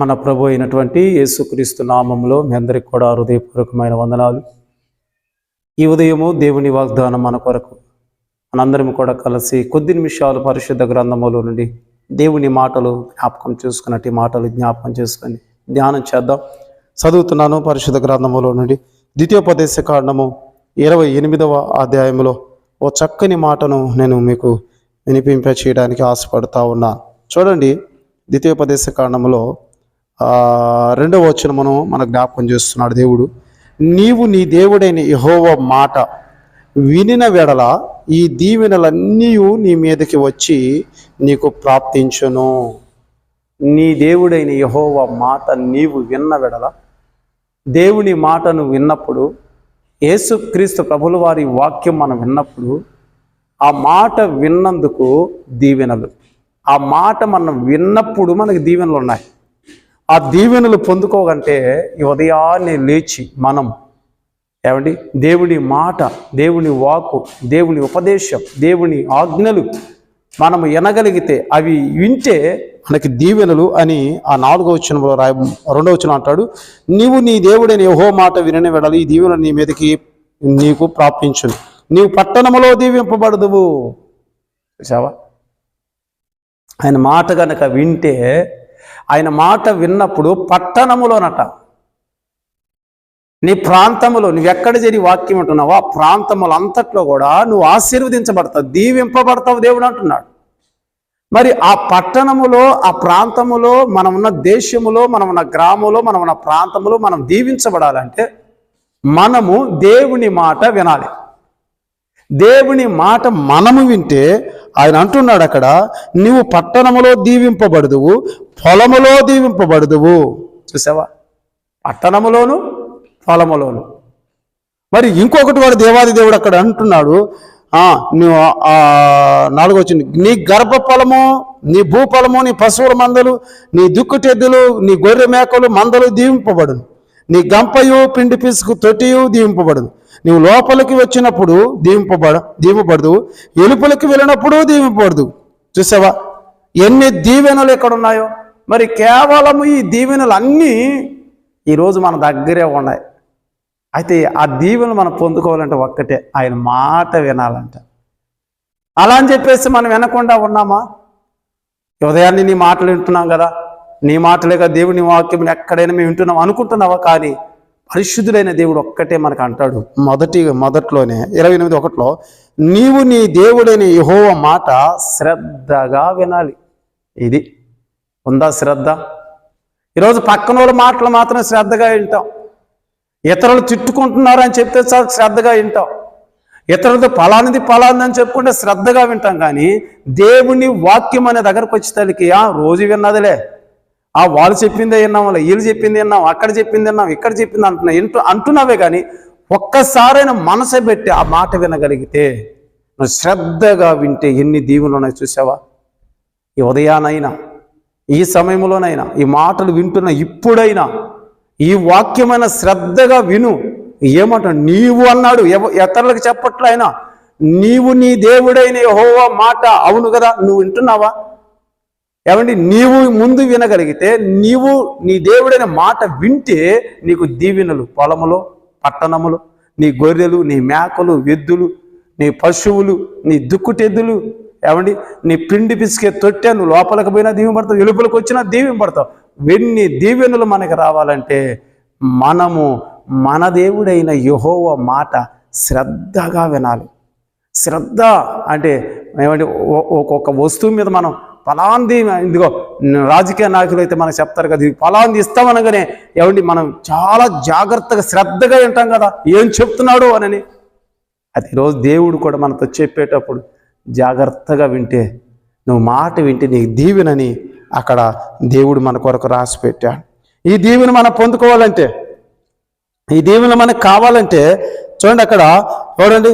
మన ప్రభు అయినటువంటి యేసుక్రీస్తు నామంలో మీ అందరికి కూడా హృదయపూర్వకమైన వందనాలు. ఈ ఉదయము దేవుని వాగ్దానం మన కొరకు. మనందరం కూడా కలిసి కొద్ది నిమిషాలు పరిశుద్ధ గ్రంథములో నుండి దేవుని మాటలు జ్ఞాపకం చేసుకున్నట్టు మాటలు జ్ఞాపకం చేసుకొని ధ్యానం చేద్దాం. చదువుతున్నాను పరిశుద్ధ గ్రంథములో నుండి ద్వితీయోపదేశ కాండము ఇరవై ఎనిమిదవ అధ్యాయంలో ఓ చక్కని మాటను నేను మీకు వినిపింప చేయడానికి ఆశపడతా ఉన్నాను చూడండి ద్వితీయోపదేశ కాండములో రెండవ వచనమును మన జ్ఞాపకం చేస్తున్నాడు దేవుడు. నీవు నీ దేవుడైన యహోవ మాట వినిన వెడల ఈ దీవెనలన్నీ నీ మీదకి వచ్చి నీకు ప్రాప్తించును. నీ దేవుడైన యహోవ మాట నీవు విన్న వెడల. దేవుని మాటను విన్నప్పుడు యేసుక్రీస్తు ప్రభుల వారి వాక్యం మనం విన్నప్పుడు ఆ మాట విన్నందుకు దీవెనలు. ఆ మాట మనం విన్నప్పుడు మనకి దీవెనలు ఉన్నాయి. ఆ దీవెనలు పొందుకోగంటే ఈ ఉదయాన్నే లేచి మనం ఏమండి? దేవుని మాట దేవుని వాకు దేవుని ఉపదేశం దేవుని ఆజ్ఞలు మనం వినగలిగితే అవి వింటే మనకి దీవెనలు అని ఆ నాలుగో వచనంలో రాయ రెండో వచనం అంటాడు నీవు నీ దేవుడైన యహో మాట వినని వెడలి ఈ దీవెన నీ మీదకి నీకు ప్రాప్తించు నీవు పట్టణములో దీవింపబడదువు. చూసావా ఆయన మాట కనుక వింటే ఆయన మాట విన్నప్పుడు పట్టణములోనట నీ ప్రాంతములో నువ్వు ఎక్కడ చేరి వాక్యం ఉంటున్నావో ఆ ప్రాంతములు అంతట్లో కూడా నువ్వు ఆశీర్వదించబడతావు దీవింపబడతావు దేవుడు అంటున్నాడు. మరి ఆ పట్టణములో ఆ ప్రాంతములో మనం ఉన్న దేశములో మనం ఉన్న గ్రామంలో మనం ఉన్న ప్రాంతములో మనం దీవించబడాలంటే మనము దేవుని మాట వినాలి. దేవుని మాట మనము వింటే ఆయన అంటున్నాడు అక్కడ నీవు పట్టణములో దీవింపబడదువు పొలములో దీవింపబడుదువు. చూసావా? పట్టణములోను పొలములోను. మరి ఇంకొకటి కూడా దేవాది దేవుడు అక్కడ అంటున్నాడు. నువ్వు ఆ వచ్చింది నీ గర్భ ఫలము నీ భూఫలము నీ పశువుల మందలు నీ దుక్కుటెద్దులు నీ గొర్రె మేకలు మందలు దీవింపబడును. నీ గంపయు పిండి పిసుకు తొట్టియు దీవింపబడును. నీవు లోపలికి వచ్చినప్పుడు దీవింపబడ దీవింపబడదు. ఎలుపులకి వెళ్ళినప్పుడు దీవింపబడదు. చూసావా? ఎన్ని దీవెనలు ఎక్కడ ఉన్నాయో మరి కేవలం ఈ దీవెనలు అన్నీ ఈరోజు మన దగ్గరే ఉన్నాయి. అయితే ఆ దీవెనలు మనం పొందుకోవాలంటే ఒక్కటే ఆయన మాట వినాలంట. అలా అని చెప్పేసి మనం వినకుండా ఉన్నామా? ఉదయాన్నే నీ మాటలు వింటున్నాం కదా. నీ మాటలేగా దేవుని వాక్యం ఎక్కడైనా మేము వింటున్నాం అనుకుంటున్నావా? కానీ పరిశుద్ధులైన దేవుడు ఒక్కటే మనకు అంటాడు. మొదటి మొదట్లోనే ఇరవై ఎనిమిది ఒకటిలో నీవు నీ దేవుడైన యహోవ మాట శ్రద్ధగా వినాలి. ఇది ఉందా శ్రద్ధ? ఈరోజు పక్కన వాళ్ళ మాటలు మాత్రం శ్రద్ధగా వింటాం. ఇతరులు తిట్టుకుంటున్నారు అని చెప్తే చాలా శ్రద్ధగా వింటాం. ఇతరులతో ఫలానిది ఫలానిది అని చెప్పుకుంటే శ్రద్ధగా వింటాం కానీ దేవుని వాక్యం అనే దగ్గరకు వచ్చేసరికి ఆ రోజు విన్నదిలే. ఆ వాళ్ళు చెప్పిందే విన్నాం వీళ్ళు చెప్పింది విన్నాం అక్కడ చెప్పింది విన్నాం ఇక్కడ చెప్పింది అంటున్నా ఇంటూ అంటున్నావే కానీ ఒక్కసారైనా మనసే పెట్టి ఆ మాట వినగలిగితే నువ్వు శ్రద్ధగా వింటే ఎన్ని దీవులు ఉన్నాయి చూసావా? ఈ ఉదయానైనా ఈ సమయంలోనైనా ఈ మాటలు వింటున్న ఇప్పుడైనా ఈ వాక్యమైన శ్రద్ధగా విను. ఏమంట? నీవు అన్నాడు. ఎవ ఇతరులకు చెప్పట్లు ఆయన నీవు నీ దేవుడైన యహోవా మాట అవును కదా? నువ్వు వింటున్నావా? ఏమండి? నీవు ముందు వినగలిగితే నీవు నీ దేవుడైన మాట వింటే నీకు దీవెనలు పొలములో పట్టణములు నీ గొర్రెలు నీ మేకలు ఎద్దులు నీ పశువులు నీ దుక్కుటెద్దులు ఏమండి? నీ పిండి పిసికే తొట్టె నువ్వు లోపలికి పోయినా దీవెనపడతావు ఎలుపులకు వచ్చినా దీవెనపడతావు వెన్ని దీవెనులు మనకి రావాలంటే మనము మన దేవుడైన యహోవ మాట శ్రద్ధగా వినాలి. శ్రద్ధ అంటే ఏమంటే ఒక్కొక్క వస్తువు మీద మనం ఫలాంది ఇదిగో రాజకీయ నాయకులు అయితే మనకు చెప్తారు కదా ఇది ఫలాంది ఇస్తామనగానే ఏమండి? మనం చాలా జాగ్రత్తగా శ్రద్ధగా వింటాం కదా ఏం చెప్తున్నాడు అనని అది ఈరోజు దేవుడు కూడా మనతో చెప్పేటప్పుడు జాగ్రత్తగా వింటే నువ్వు మాట వింటే నీకు దీవెనని అక్కడ దేవుడు మన కొరకు రాసి పెట్టాడు ఈ దీవెన మనం పొందుకోవాలంటే ఈ దీవెన మనకు కావాలంటే చూడండి అక్కడ చూడండి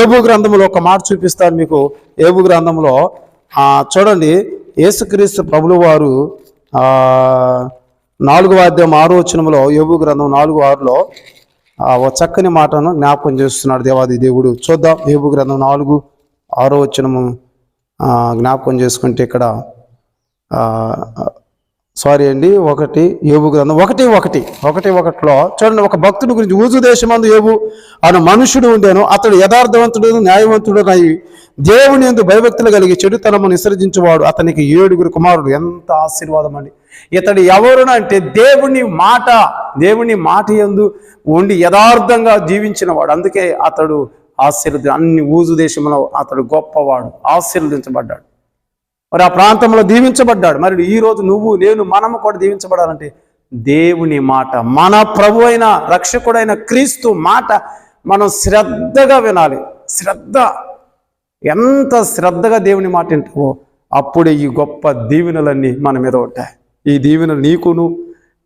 ఏబు గ్రంథంలో ఒక మాట చూపిస్తాను మీకు. ఏబు గ్రంథంలో చూడండి యేసుక్రీస్తు ప్రభులు వారు నాలుగు వాద్యం ఆరో వచనంలో యోగు గ్రంథం నాలుగు ఆరులో ఓ చక్కని మాటను జ్ఞాపకం చేస్తున్నాడు దేవాది దేవుడు. చూద్దాం ఏబు గ్రంథం నాలుగు ఆరో వచ్చినము జ్ఞాపకం చేసుకుంటే ఇక్కడ సారీ అండి ఒకటి ఏబు గ్రంథం ఒకటి ఒకటి ఒకటి ఒకటిలో చూడండి ఒక భక్తుడి గురించి ఊజు దేశమందు ఏబు అను మనుషుడు ఉండేను అతడు యథార్థవంతుడు న్యాయవంతుడు అయి దేవుని ఎందు భయభక్తులు కలిగి చెడుతనము విసర్జించువాడు అతనికి ఏడుగురు కుమారుడు ఎంత ఆశీర్వాదం అండి ఇతడు ఎవరును అంటే దేవుని మాట దేవుని మాట ఎందు ఉండి యథార్థంగా జీవించినవాడు. అందుకే అతడు ఆశీర్వది అన్ని ఊజు దేశంలో అతడు గొప్పవాడు ఆశీర్వదించబడ్డాడు. మరి ఆ ప్రాంతంలో దీవించబడ్డాడు. మరి ఈ రోజు నువ్వు నేను మనము కూడా దీవించబడాలంటే దేవుని మాట మన ప్రభు అయిన రక్షకుడైన క్రీస్తు మాట మనం శ్రద్ధగా వినాలి. శ్రద్ధ. ఎంత శ్రద్ధగా దేవుని మాట వింటావో అప్పుడే ఈ గొప్ప దీవెనలన్నీ మన మీద ఉంటాయి. ఈ దీవెన నీకును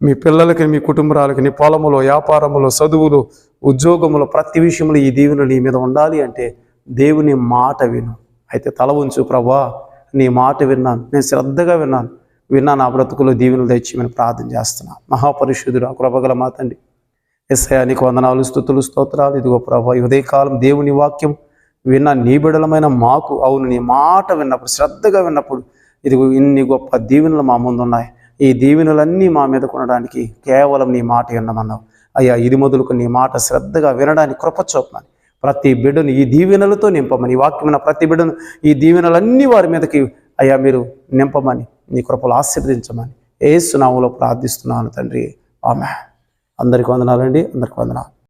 మీ పిల్లలకి మీ కుటుంబాలకి నీ పొలములో వ్యాపారములో చదువులు ఉద్యోగములో ప్రతి విషయంలో ఈ దీవెన నీ మీద ఉండాలి అంటే దేవుని మాట విను. అయితే తల ఉంచు ప్రభా నీ మాట విన్నాను. నేను శ్రద్ధగా విన్నాను. విన్నా నా బ్రతుకులో దీవెనలు తెచ్చిమని ప్రార్థన చేస్తున్నా. మహాపరిశుద్ధుడు ఆ కృపగల మా తండ్రి. ఎస్ఐ నీకు వందనాలు స్థుతులు స్తోత్రాలు. ఇదిగో ప్రభా ఉదయకాలం దేవుని వాక్యం విన్న నీ బిడలమైన మాకు. అవును నీ మాట విన్నప్పుడు శ్రద్ధగా విన్నప్పుడు ఇదిగో ఇన్ని గొప్ప దీవెనలు మా ముందు ఉన్నాయి ఈ దీవెనలన్నీ మా మీద కొనడానికి కేవలం నీ మాట విన్నమన్నావు అయ్యా ఇది మొదలుకు నీ మాట శ్రద్ధగా వినడానికి కృపచొప్పమని ప్రతి బిడ్డను ఈ దీవెనలతో నింపమని ఈ వాక్యమైన ప్రతి బిడ్డను ఈ దీవెనలన్నీ వారి మీదకి అయ్యా మీరు నింపమని నీ కృపలు ఆశీర్వదించమని ఏ సునాములో ప్రార్థిస్తున్నాను తండ్రి. ఆమె అందరికి వందనాలండి. అందరికి వందనాలు.